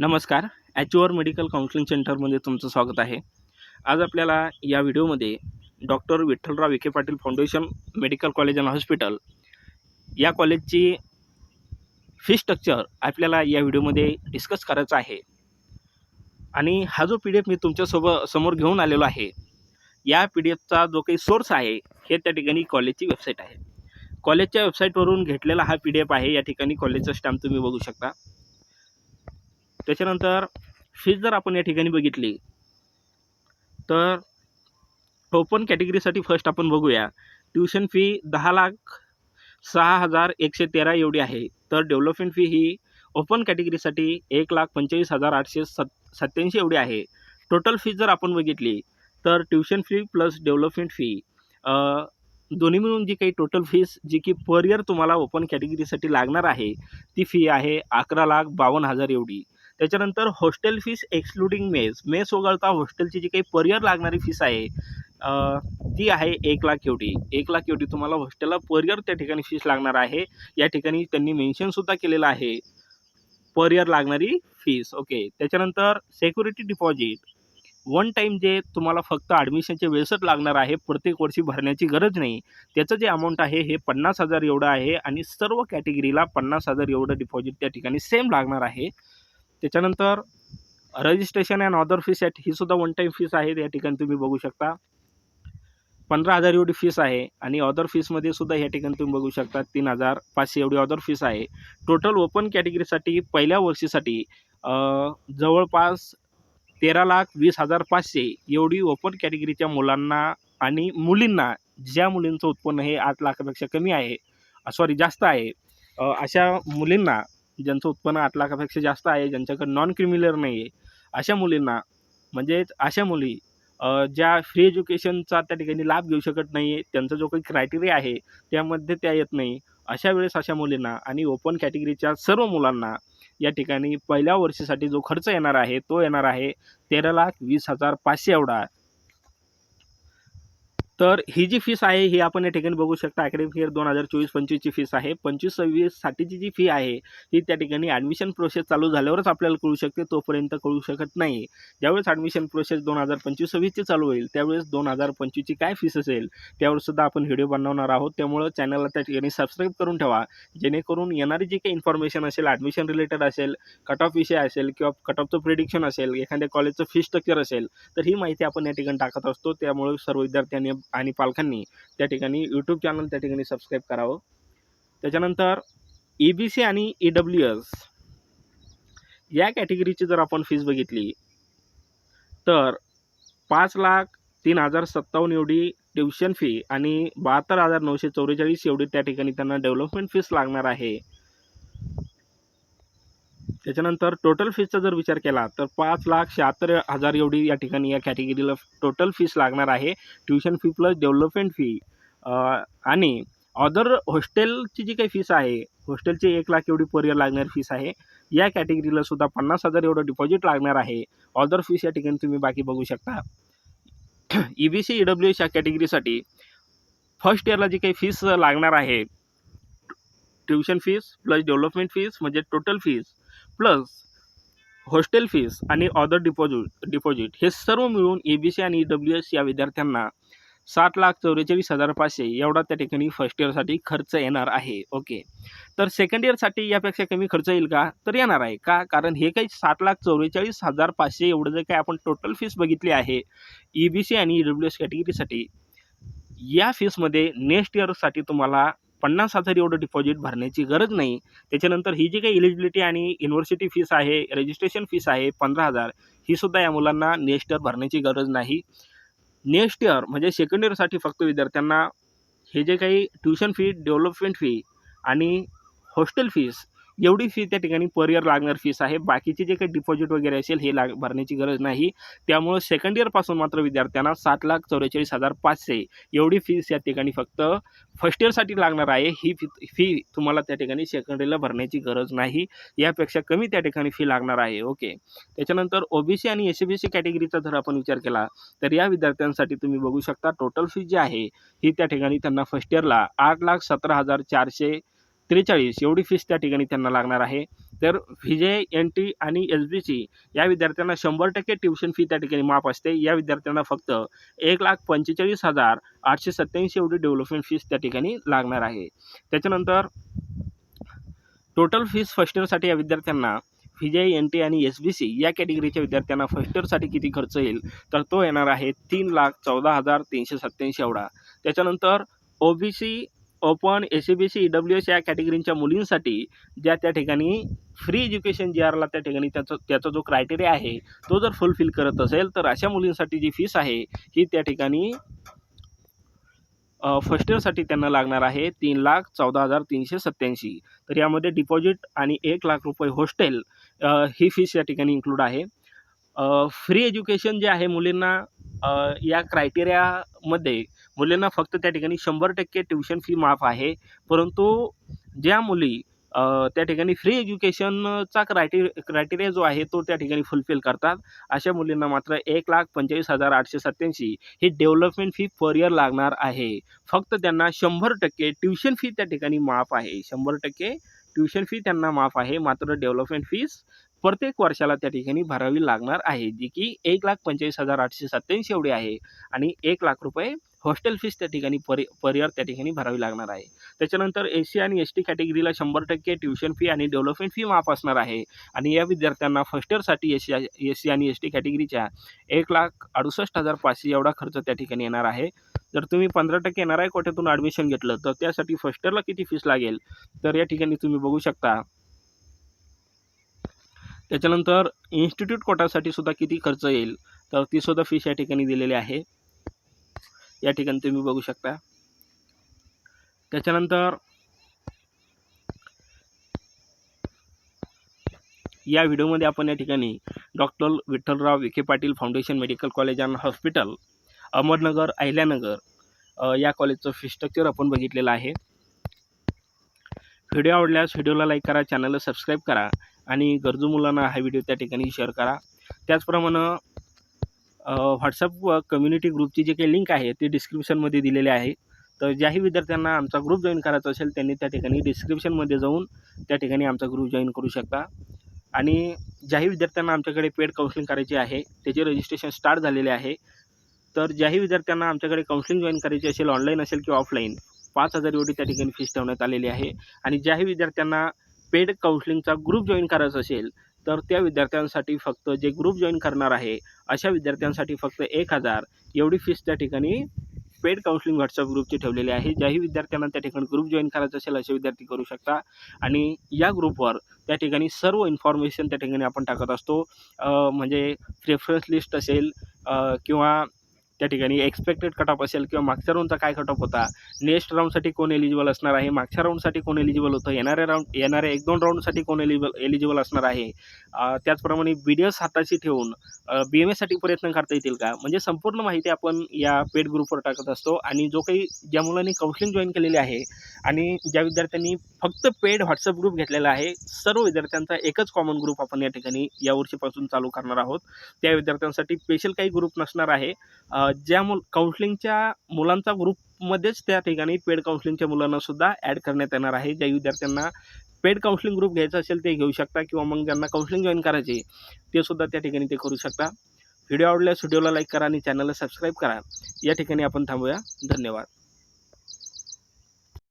नमस्कार ॲच्युअर medical counselling सेंटरमध्ये तुमचं स्वागत आहे. आज आपल्याला या व्हिडिओमध्ये doctor Vitthalrao Vikhe Patil foundation medical college and hospital या कॉलेजची फी स्ट्रक्चर आपल्याला या व्हिडिओमध्ये डिस्कस करायचं आहे. आणि हा जो पी डी एफ मी तुमच्यासोबत समोर घेऊन आलेलो आहे या पी डी एफचा जो काही सोर्स आहे हे त्या ठिकाणी कॉलेजची वेबसाईट आहे. कॉलेजच्या वेबसाईटवरून घेतलेला हा पी डी एफ आहे या ठिकाणी कॉलेजचा स्टॅम्प तुम्ही बघू शकता. त्याच्यानंतर फीज जर आपण या ठिकाणी बघितली तर ओपन कॅटेगरीसाठी फर्स्ट आपण बघूया. ट्युशन फी दहा लाख सहा हजार एकशे तेरा एवढी आहे. तर डेव्हलपमेंट फी ही ओपन कॅटेगरीसाठी एक लाख पंचेचाळीस हजार आठशे सत् सत्याऐंशी एवढी आहे. टोटल फीज जर आपण बघितली तर tuition fee plus development fee दोन्ही मिळून जी काही टोटल फीस जी की पर इयर तुम्हाला ओपन कॅटेगरीसाठी लागणार आहे ती फी आहे अकरा लाख बावन्न हजार एवढी. त्याच्यानंतर hostel fees excluding mess. Mess वगळता हॉस्टेलची जी काही पर इयर लागणारी फीस आहे ती आहे एक लाख एवढी. एक लाख एवढी तुम्हाला हॉस्टेलला पर इयर त्या ठिकाणी फीस लागणार आहे. या ठिकाणी त्यांनी मेन्शनसुद्धा केलेलं आहे पर इयर लागणारी फीस. ओके. त्याच्यानंतर सेक्युरिटी डिपॉझिट. वन टाईम जे तुम्हाला फक्त ॲडमिशनच्या वेळेसच लागणार आहे प्रत्येक वर्षी भरण्याची गरज नाही. त्याचं जे अमाऊंट आहे हे पन्नास हजार एवढं आहे आणि सर्व कॅटेगरीला पन्नास हजार एवढं डिपॉझिट त्या ठिकाणी सेम लागणार आहे. त्याच्यानंतर registration and other fees at ही सुद्धा वन टाईम फीस आहे या ठिकाणी तुम्ही बघू शकता. पंधरा हजार एवढी फीस आहे आणि अदर फीसमध्ये सुद्धा या ठिकाणी तुम्ही बघू शकता तीन हजार पाचशे एवढी ऑदर फीस आहे. टोटल ओपन कॅटेगरीसाठी पहिल्या वर्षीसाठी जवळपास तेरा लाख वीस हजार पाचशे एवढी ओपन कॅटेगरीच्या मुलांना आणि मुलींना ज्या मुलींचं उत्पन्न हे आठ लाखापेक्षा कमी आहे सॉरी जास्त आहे अशा मुलींना ज्यांचं उत्पन्न आठ लाखापेक्षा जास्त आहे ज्यांच्याकडे नॉन क्रिमिलर नाही आहे अशा मुलींना म्हणजेच अशा मुली ज्या फ्री एज्युकेशनचा त्या ठिकाणी लाभ घेऊ शकत नाही आहे त्यांचा जो काही क्रायटेरिया आहे त्यामध्ये त्या येत नाही अशा वेळेस अशा मुलींना आणि ओपन कॅटेगरीच्या सर्व मुलांना या ठिकाणी पहिल्या वर्षीसाठी जो खर्च येणार आहे तो येणार आहे तेरा लाख वीस हजार पाचशे एवढा. तर ही जी फीस आहे ही आपण या ठिकाणी बघू शकता. अकॅडमिक इयर दोन हजार चोवीस पंचवीसची फीस आहे. पंचवीस सव्वीससाठीची जी फी आहे ही त्या ठिकाणी ॲडमिशन प्रोसेस चालू झाल्यावरच आपल्याला कळू शकते. तोपर्यंत कळू शकत नाही. ज्यावेळेस ॲडमिशन प्रोसेस दोन हजार पंचवीस सव्वीसची चालू होईल त्यावेळेस दोन हजार पंचवीसची काय फीस असेल त्यावर सुद्धा आपण व्हिडिओ बनवणार आहोत. त्यामुळं चॅनलला त्या ठिकाणी सबस्क्राईब करून ठेवा. जेणेकरून येणारी जी काही इन्फॉर्मेशन असेल ॲडमिशन रिलेटेड असेल कट ऑफ विषय असेल किंवा कट ऑफचं प्रिडिक्शन असेल एखाद्या कॉलेजचं फी स्ट्रक्चर असेल तर ही माहिती आपण या ठिकाणी टाकत असतो. त्यामुळे सर्व विद्यार्थ्यांनी आणि पालकांनी त्या ठिकाणी यूट्यूब चॅनल त्या ठिकाणी सबस्क्राईब करावं. त्याच्यानंतर ई बी सी आणि ई डब्ल्यू एस या कॅटेगरीची जर आपण फीज बघितली तर पाच लाख तीन हजार सत्तावन्न एवढी ट्युशन फी आणि बहात्तर हजार नऊशे चौवेचाळीस एवढी त्या ठिकाणी त्यांना डेव्हलपमेंट फीस लागणार आहे. त्याच्यानंतर टोटल फीसचा जर विचार केला तर पाच लाख शहात्तर हजार एवढी या ठिकाणी या कॅटेगरीला टोटल फीस लागणार आहे. Tuition fee plus development fee आणि अदर हॉस्टेलची जी काही फीस आहे हॉस्टेलची एक लाख एवढी पर इयर लागणारी फीस आहे. या कॅटेगरीला सुद्धा पन्नास हजार एवढं डिपॉझिट लागणार आहे. अदर फीस या ठिकाणी तुम्ही बाकी बघू शकता. E B C E W S या कॅटेगरीसाठी फर्स्ट इयरला जी काही फीस लागणार आहे tuition fees plus development fees म्हणजे total fees plus hostel fees आणि ऑदर डिपॉझिट डिपॉझिट हे सर्व मिळून ए बी सी आणि ई डब्ल्यू एस या विद्यार्थ्यांना सात लाख चौवेचाळीस हजार पाचशे एवढा त्या ठिकाणी फर्स्ट इयरसाठी खर्च येणार आहे. ओके तर सेकंड इयरसाठी यापेक्षा कमी खर्च येईल का? तर येणार आहे. का? कारण हे काही सात लाख चौवेचाळीस हजार पाचशे एवढं जे काही आपण टोटल फीस बघितली आहे ई बी सी आणि ई डब्ल्यू एस कॅटेगरीसाठी या फीसमध्ये नेक्स्ट इयरसाठी तुम्हाला पन्नास हजार एवढं डिपॉझिट भरण्याची गरज नाही. त्याच्यानंतर ही जी काही इलिजिबिलिटी आणि युनिव्हर्सिटी फीस आहे रजिस्ट्रेशन फीस आहे पंधरा हजार ही सुद्धा या मुलांना नेक्स्ट इयर भरण्याची गरज नाही. नेक्स्ट इयर म्हणजे सेकंड इयरसाठी फक्त विद्यार्थ्यांना हे जे काही ट्युशन फी डेव्हलपमेंट फी आणि हॉस्टेल फीस एवढी फी त्या ठिकाणी पर इयर लागणार फीस आहे. बाकीचे जे काही डिपॉझिट वगैरे असेल हे लाग भरण्याची गरज नाही. त्यामुळं सेकंड इयरपासून मात्र विद्यार्थ्यांना सात लाख चौवेचाळीस हजार पाचशे एवढी फीस या ठिकाणी फक्त फर्स्ट इयरसाठी लागणार आहे. ही फी फी तुम्हाला त्या ठिकाणी सेकंड इयरला भरण्याची गरज नाही. यापेक्षा कमी त्या ठिकाणी फी लागणार आहे. ओके त्याच्यानंतर ओबीसी आणि एस बी सी कॅटेगरीचा जर आपण विचार केला तर या विद्यार्थ्यांसाठी तुम्ही बघू शकता टोटल फी जी आहे ही त्या ठिकाणी त्यांना फर्स्ट इयरला आठ लाख सतरा हजार चारशे त्रेचाळीस एवढी फीस त्या ठिकाणी त्यांना लागणार आहे. तर व्ही जे एन टी आणि एस बी सी या विद्यार्थ्यांना शंभर टक्के ट्युशन फी त्या ठिकाणी माफ असते. या विद्यार्थ्यांना फक्त एक लाख पंचेचाळीस हजार आठशे सत्त्याऐंशी एवढी डेव्हलपमेंट फीस त्या ठिकाणी लागणार आहे. त्याच्यानंतर टोटल फीस फर्स्ट इयरसाठी या विद्यार्थ्यांना व्ही जे एन टी आणि एस बी सी या कॅटेगरीच्या विद्यार्थ्यांना फर्स्ट इयरसाठी किती खर्च येईल? तर तो येणार आहे तीन लाख चौदा हजार तीनशे सत्त्याऐंशी एवढा. त्याच्यानंतर O B C open A C B C E W S या कॅटेगरीच्या मुलींसाठी ज्या त्या ठिकाणी फ्री एज्युकेशन जी आरला त्या ठिकाणी त्याचा त्याचा जो क्रायटेरिया आहे तो जर फुलफिल करत असेल तर अशा मुलींसाठी जी फीस आहे ही त्या ठिकाणी फर्स्ट इयरसाठी त्यांना लागणार आहे तीन लाख चौदा हजार तीनशे सत्त्याऐंशी. तर यामध्ये डिपॉझिट आणि एक लाख रुपये हॉस्टेल ही फीस या ठिकाणी इन्क्लूड आहे. फ्री एज्युकेशन जे आहे मुलींना या क्रायटेरियामध्ये मुलींना फक्त त्या ठिकाणी शंभर टक्के ट्युशन फी माफ आहे. परंतु ज्या मुली त्या ठिकाणी फ्री एज्युकेशनचा क्रायटे क्रायटेरिया जो आहे तो त्या ठिकाणी फुलफिल करतात. अशा मुलींना मात्र एक लाख पंचेचाळीस हजार आठशे सत्त्याऐंशी ही डेव्हलपमेंट फी पर इयर लागणार आहे. फक्त त्यांना शंभर टक्के ट्युशन फी त्या ठिकाणी माफ आहे. शंभर टक्के ट्युशन फी त्यांना माफ आहे. मात्र डेव्हलपमेंट फीस प्रत्येक वर्षाला त्या ठिकाणी भरावी लागणार आहे जी की एक लाख पंचेचाळीस हजार आठशे सत्त्याऐंशी एवढी आहे आणि एक लाख रुपये हॉस्टेल फीस त्या ठिकाणी पर पर इयर त्या ठिकाणी भरावी लागणार आहे. त्याच्यानंतर एस सी आणि एस टी कॅटेगरीला शंभर टक्के ट्युशन फी आणि डेव्हलपमेंट फी माफ असणार आहे आणि या विद्यार्थ्यांना फर्स्ट इयरसाठी एस सी एस सी आणि एस टी कॅटेगरीच्या एक लाख अडुसष्ट हजार पाचशे एवढा खर्च त्या ठिकाणी येणार आहे. जर तुम्ही पंधरा टक्के येणार आहे कोट्यातून ॲडमिशन घेतलं तर त्यासाठी फर्स्ट इयरला किती फीस लागेल? तर या ठिकाणी तुम्ही बघू शकता त्याच्यानंतर इन्स्टिट्यूट कोटासाठी सुद्धा किती खर्च येईल? तर ती सुद्धा फीस या ठिकाणी दिलेली आहे. या ठिकाणी तुम्ही बघू शकता. त्याच्यानंतर या व्हिडिओमध्ये आपण या ठिकाणी doctor Vitthalrao Vikhe Patil foundation medical college and hospital Ahmednagar Ahilyanagar या कॉलेजचं फी स्ट्रक्चर आपण बघितलेलं आहे. व्हिडिओ आवडल्यास व्हिडिओला लाईक करा चॅनलला सबस्क्राईब करा आणि गरजू मुलांना हा व्हिडिओ त्या ठिकाणी शेअर करा. त्याचप्रमाणे व्हॉट्सअप कम्युनिटी ग्रुपची जी काही लिंक आहे ती डिस्क्रिप्शनमध्ये दिलेली आहे. तर ज्याही विद्यार्थ्यांना आमचा ग्रुप जॉईन करायचा असेल त्यांनी त्या ठिकाणी डिस्क्रिप्शनमध्ये जाऊन त्या ठिकाणी आमचा ग्रुप जॉईन करू शकता. आणि ज्याही विद्यार्थ्यांना आमच्याकडे पेड काउन्सिलिंग करायची आहे त्याचे रजिस्ट्रेशन स्टार्ट झालेले आहे. तर ज्याही विद्यार्थ्यांना आमच्याकडे काउन्सिलिंग जॉईन करायची असेल ऑनलाईन असेल किंवा ऑफलाईन पाच हजार एवढी त्या ठिकाणी फीस ठेवण्यात आलेली आहे. आणि ज्याही विद्यार्थ्यांना पेड काउन्सिलिंगचा ग्रुप जॉईन करायचा असेल तर त्या विद्यार्थ्यांसाठी फक्त जे ग्रुप जॉईन करणार आहे अशा विद्यार्थ्यांसाठी फक्त एक हजार एवढी फीस त्या ठिकाणी पेड काउन्सिलिंग व्हॉट्सअप ग्रुपची ठेवलेली आहे. ज्याही विद्यार्थ्यांना त्या ठिकाणी ग्रुप जॉईन करायचा असेल असे विद्यार्थी करू शकता. आणि या ग्रुपवर त्या ठिकाणी सर्व इन्फॉर्मेशन त्या ठिकाणी आपण टाकत असतो. म्हणजे प्रेफरन्स लिस्ट असेल किंवा त्या ठिकाणी एक्सपेक्टेड कटऑफ असेल किंवा मागच्या राऊंडचा काय कटऑफ होता? नेक्स्ट राऊंडसाठी कोण एलिजिबल असणार आहे? मागच्या राऊंडसाठी कोण एलिजिबल होतं? येणाऱ्या राऊंड येणाऱ्या एक दोन राऊंडसाठी कोण एलिजिबल एलिजिबल असणार आहे? त्याचप्रमाणे बी डी एस हाताशी ठेवून बी एम एसाठी प्रयत्न करता येतील का? म्हणजे संपूर्ण माहिती आपण या पेड ग्रुपवर टाकत असतो आणि जो काही ज्या मुलांनी काउन्सिलिंग जॉईन केलेली आहे आणि ज्या विद्यार्थ्यांनी फक्त पेड व्हॉट्सअप ग्रुप घेतलेला आहे. सर्व विद्यार्थ्यांचा एकच कॉमन ग्रुप आपण या ठिकाणी या वर्षीपासून चालू करणार आहोत. त्या विद्यार्थ्यांसाठी स्पेशल काही ग्रुप नसणार आहे. ज्या मुल काउन्सिलिंगच्या मुलांचा ग्रुपमध्येच त्या ठिकाणी पेड काउन्सिलिंगच्या मुलांनासुद्धा ॲड करण्यात येणार आहे. ज्या विद्यार्थ्यांना पेड काउन्सिलिंग ग्रुप घ्यायचा असेल ते घेऊ शकता किंवा मग ज्यांना काउन्सिलिंग जॉईन करायचे ते सुद्धा त्या ठिकाणी ते करू शकता. व्हिडिओ आवडल्यास व्हिडिओला लाईक करा आणि चॅनलला सबस्क्राईब करा. या ठिकाणी आपण थांबूया. धन्यवाद.